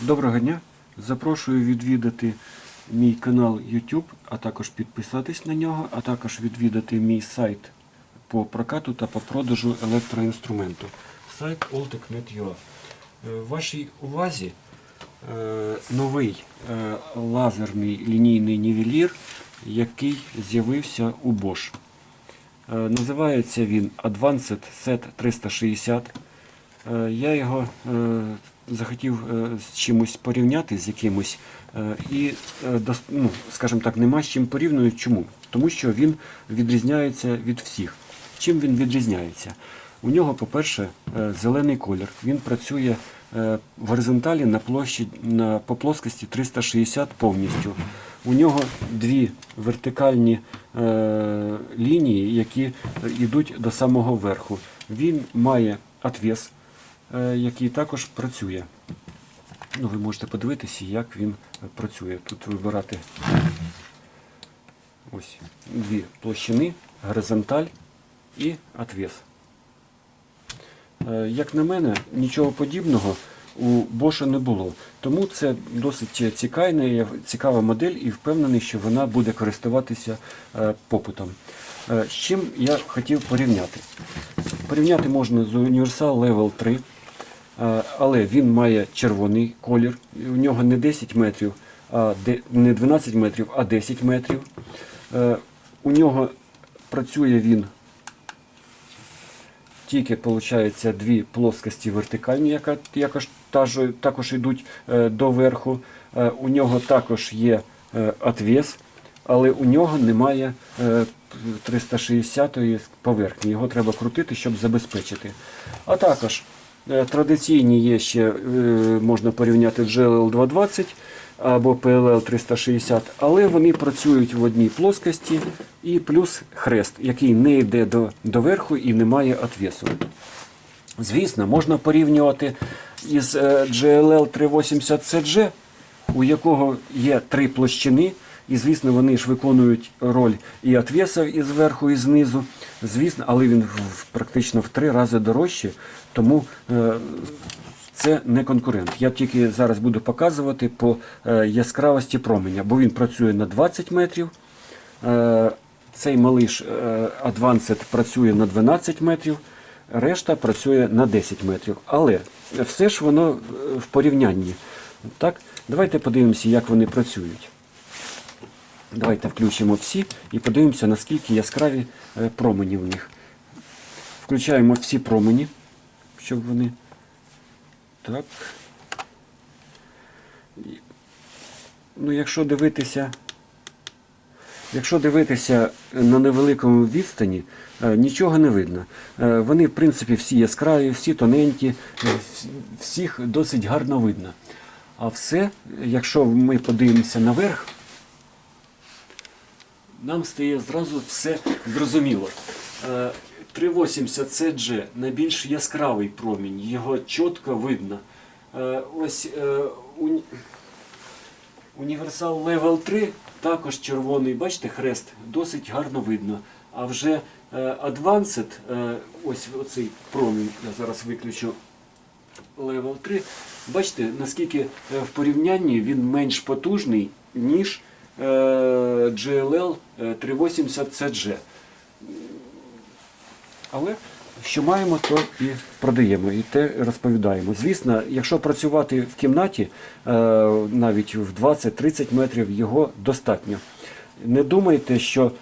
Доброго дня! Запрошую відвідати мій канал YouTube, а також підписатись на нього, а також відвідати мій сайт по прокату та по продажу електроінструменту. Сайт Oltec.net.ua. Е, В вашій увазі е, новий е, лазерний лінійний нівелір, який з'явився у Bosch. Називається він Advanced Set 360. Е, Я його е, захотів е, з чимось порівняти з якимось. І, ну, скажімо так, нема з чим порівнювати. Чому? Тому що він відрізняється від всіх. Чим він відрізняється? У нього, по-перше, зелений колір. Він працює в горизонталі на площі на, по плоскості 360 повністю. У нього дві вертикальні е, лінії, які йдуть до самого верху. Він має отвес, який також працює. Ну, ви можете подивитися, як він е, працює. Тут вибирати ось дві площини, горизонталь і отвес. Е, Як на мене, нічого подібного у Боша не було. Тому це досить цікавна, цікава модель і впевнений, що вона буде користуватися е, попитом. Е, З чим я хотів порівняти? Порівняти можна з Universal Level 3, е, але він має червоний колір. У нього не 10 метрів, а не 12 метрів, а 10 метрів. Е, У нього працює він тільки виходить, дві плоскості вертикальні, яка якось також, йдуть е, до верху. Е, у нього також є отвес, але у нього немає е, 360-ї поверхні. Його треба крутити, щоб забезпечити. А також традиційні є ще, е, можна порівняти GLL 220 або PLL 360, але вони працюють в одній плоскості і плюс хрест, який не йде до, до верху і не має отвесу. Звісно, можна порівнювати із е, GLL 380 CG, у якого є три площини, і звісно, вони ж виконують роль і отвеса і зверху, і знизу. Звісно, але він практично в три рази дорожче, тому е, це не конкурент. Я тільки зараз буду показувати по е, яскравості променя, бо він працює на 20 метрів. Е, Цей малиш Advanced працює на 12 метрів, решта працює на 10 метрів. Але все ж воно в порівнянні. Так, давайте подивимося, як вони працюють. Давайте включимо всі і подивимося, наскільки яскраві е, промені в них. Включаємо всі промені, щоб вони. Так. Ну, якщо дивитися. Якщо дивитися на невеликому відстані, е, нічого не видно. Е, Вони, в принципі, всі яскраві, всі тоненькі, всіх досить гарно видно. А все, якщо ми подивимося наверх, нам стає зразу все зрозуміло. Е, 380 CG найбільш яскравий промінь, його чітко видно. Е, Ось е, уні- Універсал Level 3 також червоний, бачите, хрест, досить гарно видно. А вже Advanced, ось оцей промінь, я зараз виключу Level 3. Бачите, наскільки в порівнянні він менш потужний, ніж GLL е, 380 CG. Але що маємо, то і продаємо, і те розповідаємо. Звісно, якщо працювати в кімнаті, е, навіть в 20-30 метрів, його достатньо. Не думайте, що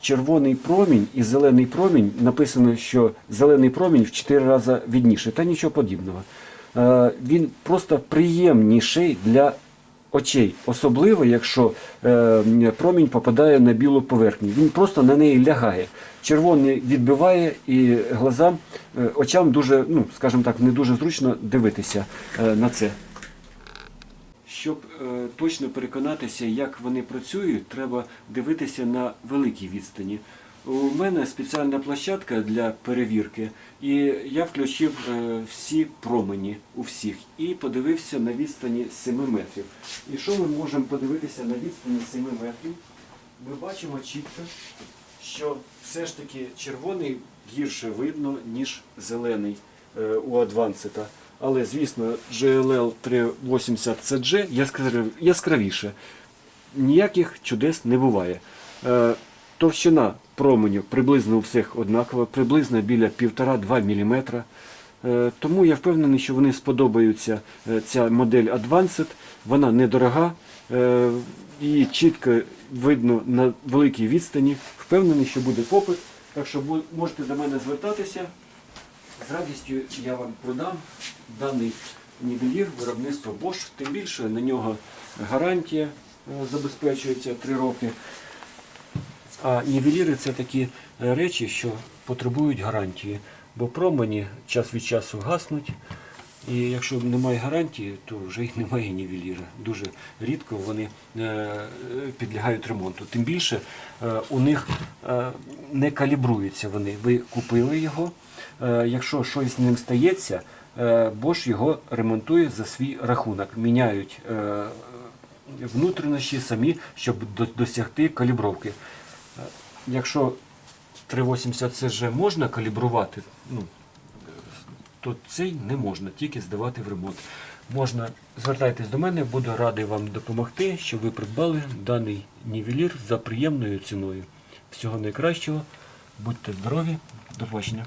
червоний промінь і зелений промінь написано, що зелений промінь в 4 рази відніше, та нічого подібного. Е, Він просто приємніший для очей, особливо якщо е, промінь попадає на білу поверхню. Він просто на неї лягає. Червоний відбиває і глазам, е, очам дуже, ну скажімо так, не дуже зручно дивитися е, на це. Щоб точно переконатися, як вони працюють, треба дивитися на великій відстані. У мене спеціальна площадка для перевірки, і я включив е, всі промені у всіх і подивився на відстані 7 метрів. І що ми можемо подивитися на відстані 7 метрів? Ми бачимо чітко, що все ж таки червоний гірше видно, ніж зелений е, у Адвансета. Але, звісно, GLL 380 CG яскраві- яскравіше. Ніяких чудес не буває. Е, Товщина променю приблизно у всіх однакова, приблизно біля 1,5-2 мм. Е, Тому я впевнений, що вони сподобаються. Е, Ця модель Advanced, вона недорога, е, її чітко видно на великій відстані. Впевнений, що буде попит. Так що можете до мене звертатися. З радістю я вам продам даний нівелір виробництва Bosch. Тим більше на нього гарантія забезпечується 3 роки. А нівеліри це такі е, речі, що потребують гарантії, бо промені час від часу гаснуть. І якщо немає гарантії, то вже й немає нівеліра. Дуже рідко вони е, підлягають ремонту. Тим більше е, у них не калібруються вони. Ви купили його. Якщо щось з ним стається, Bosch його ремонтує за свій рахунок. Міняють внутрішні самі, щоб досягти калібровки. Якщо 380 CG можна калібрувати, ну, то цей не можна, тільки здавати в ремонт. Можна звертайтесь до мене, буду радий вам допомогти, щоб ви придбали даний нівелір за приємною ціною. Всього найкращого, будьте здорові, до побачення.